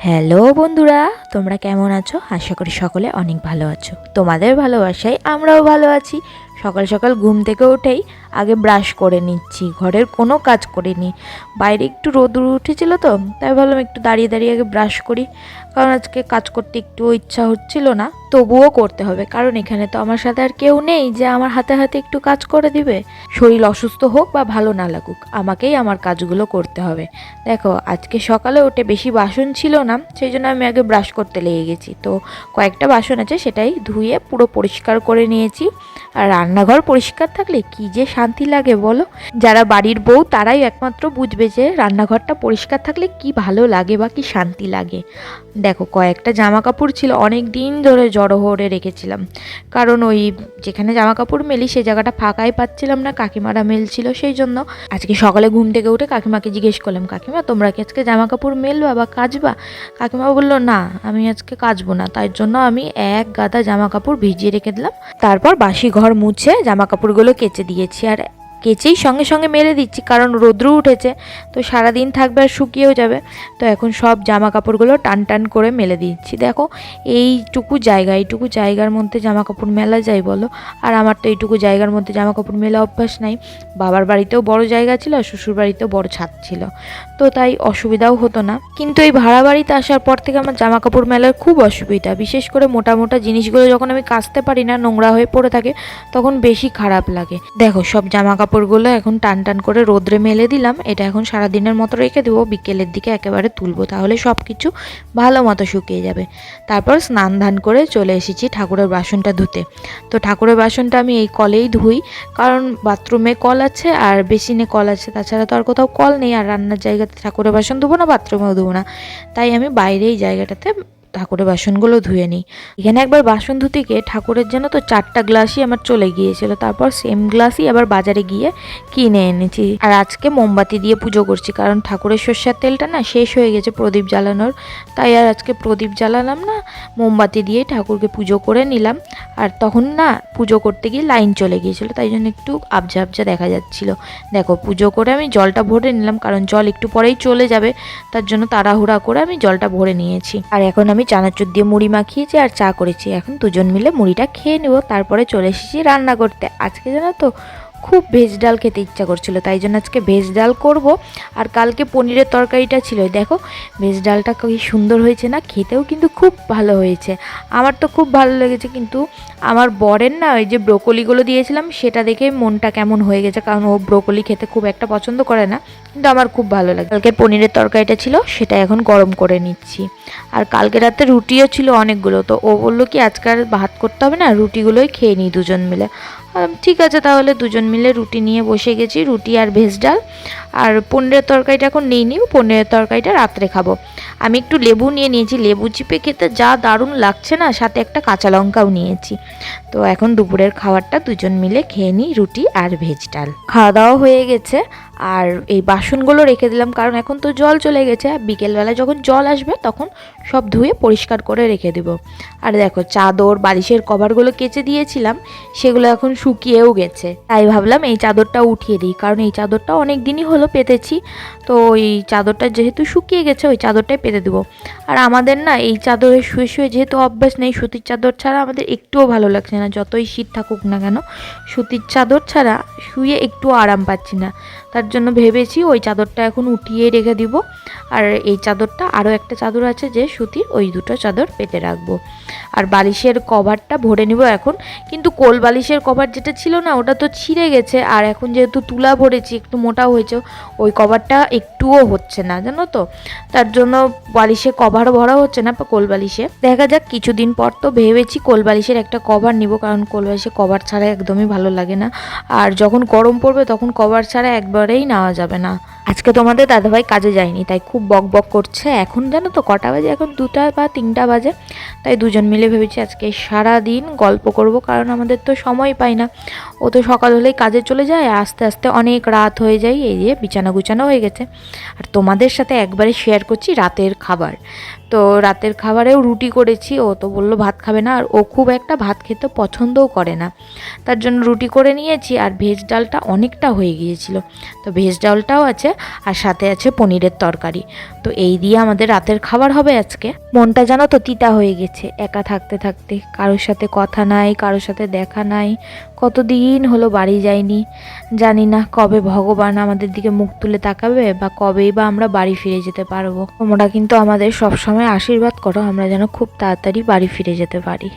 Hello বন্ধুরা, তোমরা কেমন আছো? আশা করি সকলে অনেক ভালো আছো। তোমাদের ভালোবাসায় আমরাও ভালো আছি। সকাল সকাল ঘুম থেকে উঠেই আগে ব্রাশ করে নিচ্ছি। ঘরের কোনো কাজ করিনি। বাইরে একটু রোদ উঠেছিল তো, তাই ভাবলাম একটু দাঁড়িয়ে দাঁড়িয়ে আগে ব্রাশ করি। কারণ আজকে কাজ করতে একটু ইচ্ছা হচ্ছিল না। তবুও করতে হবে। কারণ এখানে তো আমার সাথে আর কেউ নেই যে আমার হাতে হাতে একটু কাজ করে দিবে। শরীর অসুস্থ হোক বা ভালো না লাগুক, আমাকেই আমার কাজগুলো করতে হবে। দেখো, আজকে সকালে উঠে বেশি বাসন ছিল না, সেই জন্য আমি আগে ব্রাশ করতে লেগে গেছি। তো কয়েকটা বাসন আছে, সেটাই ধুয়ে পুরো পরিষ্কার করে নিয়েছি। আর রান্নাঘর পরিষ্কার থাকলে কি যে শান্তি লাগে বলো? যারা বাড়ির বউ, তারাই একমাত্র বুঝবে যে রান্নাঘরটা পরিষ্কার থাকলে কি ভালো লাগে বা কি শান্তি লাগে। দেখো, কয়েকটা জামা কাপড় ছিল, অনেক দিন ধরে জড়ো হরে রেখেছিলাম। কারণ ওই যেখানে জামা কাপড় মেলি সেই জায়গাটা ফাঁকাই পাচ্ছিলাম না, কাকিমারা মেলছিল সেই জন্য। আজকে সকালে ঘুম থেকে উঠে কাকিমাকে জিজ্ঞেস করলাম, কাকিমা, তোমরা কি আজকে জামা কাপড় মেলবা বা কাচবা? কাকিমা বলল, না, আমি আজকে কাচবো না। তাই জন্য আমি এক গাদা জামা কাপড় ভিজিয়ে রেখে দিলাম। তারপর বাসি ঘর মুছে জামা কাপড়গুলো কেচে দিয়েছি। আর কেচেই সঙ্গে সঙ্গে মেলে দিচ্ছি, কারণ রৌদ্র উঠেছে। তো সারাদিন থাকবে আর শুকিয়েও যাবে। তো এখন সব জামা কাপড়গুলো টান টান করে মেলে দিচ্ছি। দেখো, এইটুকু জায়গা, এইটুকু জায়গার মধ্যে জামা কাপড় মেলা যায় বলো? আর আমার তো এইটুকু জায়গার মধ্যে জামা কাপড় মেলা অভ্যাস নাই। বাবার বাড়িতেও বড় জায়গা ছিল আর শ্বশুর বাড়িতেও বড় ছাদ ছিল। তো তাই অসুবিধাও হতো না। কিন্তু এই ভাড়া বাড়িতে আসার পর থেকে আমার জামা কাপড় মেলার খুব অসুবিধা। বিশেষ করে মোটা মোটা জিনিসগুলো যখন আমি কাচতে পারি না, নোংরা হয়ে পড়ে থাকে, তখন বেশি খারাপ লাগে। দেখো, সব জামা কাপড়গুলো এখন টান টান করে রোদ্রে মেলে দিলাম। এটা এখন সারাদিনের মতো রেখে দেবো। বিকেলের দিকে একেবারে তুলবো। তাহলে সব কিছু ভালো মতো শুকিয়ে যাবে। তারপর স্নান ধান করে চলে এসেছি ঠাকুরের বাসনটা ধুতে। তো ঠাকুরের বাসনটা আমি এই কলেই ধুই। কারণ বাথরুমে কল আছে আর বেসিনে কল আছে। তাছাড়া তো আর কোথাও কল নেই। আর রান্নার জায়গাতে ঠাকুরের বাসন ধুবো না, বাথরুমেও ধুবো না। তাই আমি বাইরে এই জায়গাটাতে ঠাকুরের বাসনগুলো ধুয়ে নিই। এখানে একবার বাসন ধুতে গিয়ে ঠাকুরের জন্য তো চারটা গ্লাসই আমার চলে গিয়েছিল, তারপর সেম গ্লাসই আবার বাজারে গিয়ে কিনে এনেছি। আর আজকে মোমবাতি দিয়ে পুজো করছি, কারণ ঠাকুরের সর্ষের তেলটা না শেষ হয়ে গেছে প্রদীপ জ্বালানোর। তাই আর আজকে প্রদীপ জ্বালালাম না, মোমবাতি দিয়ে ঠাকুরকে পুজো করে নিলাম। আর তখন না পুজো করতে গিয়ে লাইন চলে গিয়েছিল, তাই জন্য একটু আবজা আবজা দেখা যাচ্ছিল। দেখো, পুজো করে আমি জলটা ভরে নিলাম, কারণ জল একটু পরেই চলে যাবে, তার জন্য তাড়াহুড়া করে আমি জলটা ভরে নিয়েছি। আর এখন আমি চানাচুর দিয়ে মুড়ি মাখিয়েছি আর চা করেছি। এখন দুজন মিলে মুড়িটা খেয়ে নেব। তারপরে চলে এসেছি রান্না করতে আজকে জানো তো খুব ভেজ ডাল খেতে ইচ্ছা করছিল, তাই জন্য আজকে ভেজ ডাল করব। আর কালকে পনিরের তরকারিটা ছিল দেখো, ভেজ ডালটা কি সুন্দর হয়েছে না, খেতেও কিন্তু খুব ভালো হয়েছে। আমার তো খুব ভালো লেগেছে, কিন্তু আমার বরের না ওই যে ব্রোকলিগুলো দিয়েছিলাম, সেটা দেখে মনটা কেমন হয়ে গেছে, কারণ ও ব্রোকলি খেতে খুব একটা পছন্দ করে না, কিন্তু আমার খুব ভালো লাগে। কালকে পনিরের তরকারিটা ছিল, সেটা এখন গরম করে নিচ্ছি। আর কালকে রাতে রুটিও ছিল অনেকগুলো, তো ও বলল কি আজকাল ভাত করতে হবে না, রুটিগুলোই খেয়ে নিই দুজন মিলে। ঠিক আছে, তাহলে দুজন মিলে রুটি নিয়ে বসে গেছি, রুটি আর ভেজ ডাল। আর পনিরের তরকারিটা এখন নিই নিব পনিরের তরকারিটা রাত্রে খাব। আমি একটু লেবু নিয়ে নিয়েছি, লেবু চিপে খেতে যা দারুণ লাগছে না, সাথে একটা কাঁচা লঙ্কাও নিয়েছি। তো এখন দুপুরের খাবারটা দুজন মিলে খেয়ে নিই, রুটি আর ভেজ ডাল। খাওয়া দাওয়া হয়ে গেছে আর এই বাসনগুলো রেখে দিলাম, কারণ এখন তো জল চলে গেছে। বিকেলবেলা যখন জল আসবে, তখন সব ধুয়ে পরিষ্কার করে রেখে দেবো। আর দেখো, চাদর, বালিশের কভারগুলো কেচে দিয়েছিলাম, সেগুলো এখন শুকিয়েও গেছে। তাই ভাবলাম এই চাদরটা উঠিয়ে দিই, কারণ এই চাদরটা অনেক দিনই হলো পেতেছি। তো ওই চাদরটা যেহেতু শুকিয়ে গেছে, ওই চাদরটাই পেতে দেবো। আর আমাদের না, এই চাদরে শুয়ে শুয়ে যেহেতু অভ্যাস নেই, সুতির চাদর ছাড়া আমাদের একটুও ভালো লাগছে না। যতই শীত থাকুক না কেন, সুতির চাদর ছাড়া শুয়ে একটু আরাম পাচ্ছি না। তার জন্য ভেবেছি ওই চাদরটা এখন উঠিয়ে রেখে দিব। আর এই চাদরটা আরও একটা চাদর আছে যে সুতির, ওই দুটো চাদর পেতে রাখব। আর বালিশের কভারটা ভরে নিব এখন। কিন্তু কোল বালিশের কভার যেটা ছিল না, ওটা তো ছিঁড়ে গেছে। আর এখন যেহেতু তুলা ভরেছি, একটু মোটা হয়েছে, ওই কভারটা একটুও হচ্ছে না, জানো তো? তার জন্য বালিশে কভারও ভরা হচ্ছে না কোল বালিশে। দেখা যাক, কিছুদিন পর তো ভেবেছি কোল বালিশের একটা কভার নিব, কারণ কোল বালিশে কভার ছাড়া একদমই ভালো লাগে না। আর যখন গরম পড়বে, তখন কভার ছাড়া একবারেই নেওয়া যাবে না। আজকে তোমাদের দাদাভাই কাজে যায়নি, তাই খুব বক বক করছে। এখন জানো তো কটা বাজে? এখন দুটা বা তিনটা বাজে। তাই দুজন মিলে ভেবেছি আজকে সারা দিন গল্প করব, কারণ আমাদের তো সময় পাই না। ও তো সকাল হলেই কাজে চলে যায়, আস্তে আস্তে অনেক রাত হয়ে যায়, এই যে বিছানা গুছানো হয়ে গেছে। আর তোমাদের সাথে একবারে শেয়ার করছি রাতের খাবার। তো রাতের খাবারেও রুটি করেছি, ও তো বলল ভাত খাবে না, আর ও খুব একটা ভাত খেতে পছন্দও করে না। তার জন্য রুটি করে নিয়েছি, আর ভেজ ডালটা অনেকটা হয়ে গিয়েছিল। তো ভেজ ডালটাও আছে আর সাথে আছে পনিরের তরকারি। তো এই দিয়ে আমাদের রাতের খাবার হবে আজকে। মনটা জানো তো তিতা হয়ে গেছে, একা থাকতে থাকতে। কারোর সাথে কথা নাই, কারোর সাথে দেখা নাই। কতদিন হলো বাড়ি যাইনি। জানি না কবে ভগবান আমাদের দিকে মুখ তুলে তাকাবে বা কবেই বা আমরা বাড়ি ফিরে যেতে পারব। তোমরা কিন্তু আমাদের সবসময় আশীর্বাদ করো, আমরা যেন খুব তাড়াতাড়ি বাড়ি ফিরে যেতে পারি।